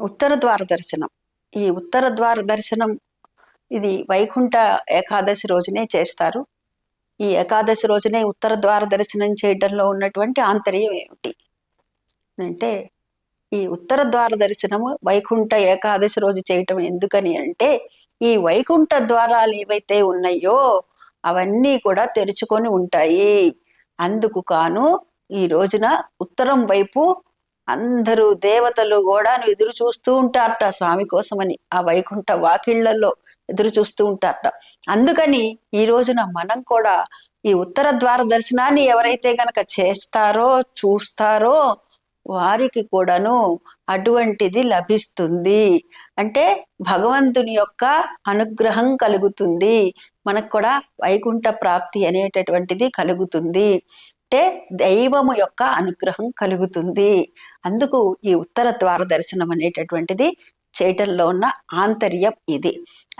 ఉత్తర ద్వార దర్శనం. ఈ ఉత్తర ద్వార దర్శనం ఇది వైకుంఠ ఏకాదశి రోజునే చేస్తారు. ఈ ఏకాదశి రోజునే ఉత్తర ద్వార దర్శనం చేయడంలో ఉన్నటువంటి ఆంతర్యం ఏమిటి? అంటే ఈ ఉత్తర ద్వార దర్శనము వైకుంఠ ఏకాదశి రోజు చేయటం ఎందుకని అంటే ఈ వైకుంఠ ద్వారాలు ఏవైతే ఉన్నాయో అవన్నీ కూడా తెరుచుకొని ఉంటాయి. అందుకు కాను ఈ రోజున ఉత్తరం వైపు అందరూ దేవతలు కూడా ఎదురు చూస్తూ ఉంటారట స్వామి కోసమని. ఆ వైకుంఠ వాకిళ్ళలో ఎదురు చూస్తూ ఉంటారట. అందుకని ఈ రోజున మనం కూడా ఈ ఉత్తర ద్వార దర్శనాన్ని ఎవరైతే గనక చేస్తారో చూస్తారో వారికి కూడాను అటువంటిది లభిస్తుంది. అంటే భగవంతుని యొక్క అనుగ్రహం కలుగుతుంది. మనకు కూడా వైకుంఠ ప్రాప్తి అనేటటువంటిది కలుగుతుంది. అంటే దైవము యొక్క అనుగ్రహం కలుగుతుంది. అందుకు ఈ ఉత్తర ద్వార దర్శనం అనేటటువంటిది చేయటంలో ఉన్న ఆంతర్యం ఇది.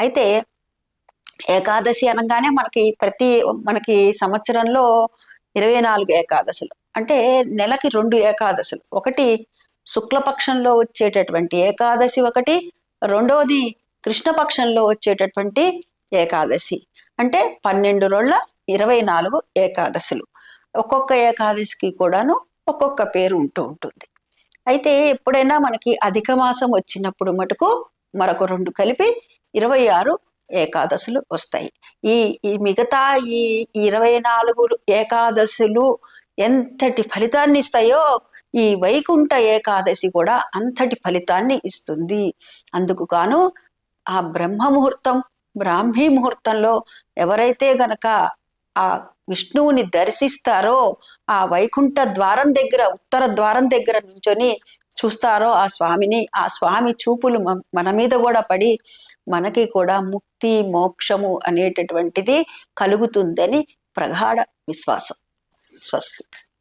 అయితే ఏకాదశి అనగానే మనకి ప్రతి మనకి సంవత్సరంలో ఇరవై నాలుగు ఏకాదశులు. అంటే నెలకి రెండు ఏకాదశులు. ఒకటి శుక్లపక్షంలో వచ్చేటటువంటి ఏకాదశి ఒకటి రెండవది కృష్ణపక్షంలో వచ్చేటటువంటి ఏకాదశి. అంటే పన్నెండు రోజుల ఇరవై నాలుగు ఏకాదశులు. ఒక్కొక్క ఏకాదశికి కూడాను ఒక్కొక్క పేరు ఉంటూ ఉంటుంది. అయితే ఎప్పుడైనా మనకి అధిక మాసం వచ్చినప్పుడు మటుకు మరొక రెండు కలిపి ఇరవై ఆరు ఏకాదశులు వస్తాయి. ఈ ఈ మిగతా ఈ ఇరవై నాలుగు ఏకాదశులు ఎంతటి ఫలితాన్ని ఇస్తాయో ఈ వైకుంఠ ఏకాదశి కూడా అంతటి ఫలితాన్ని ఇస్తుంది. అందుకు గాను ఆ బ్రహ్మ ముహూర్తం బ్రాహ్మీ ముహూర్తంలో ఎవరైతే గనక ఆ విష్ణువుని దర్శిస్తారో ఆ వైకుంఠ ద్వారం దగ్గర ఉత్తర ద్వారం దగ్గర నుంచొని చూస్తారో ఆ స్వామిని. ఆ స్వామి చూపులు మన మీద కూడా పడి మనకి కూడా ముక్తి మోక్షము అనేటటువంటిది కలుగుతుందని ప్రగాఢ విశ్వాసం. స్వస్తి.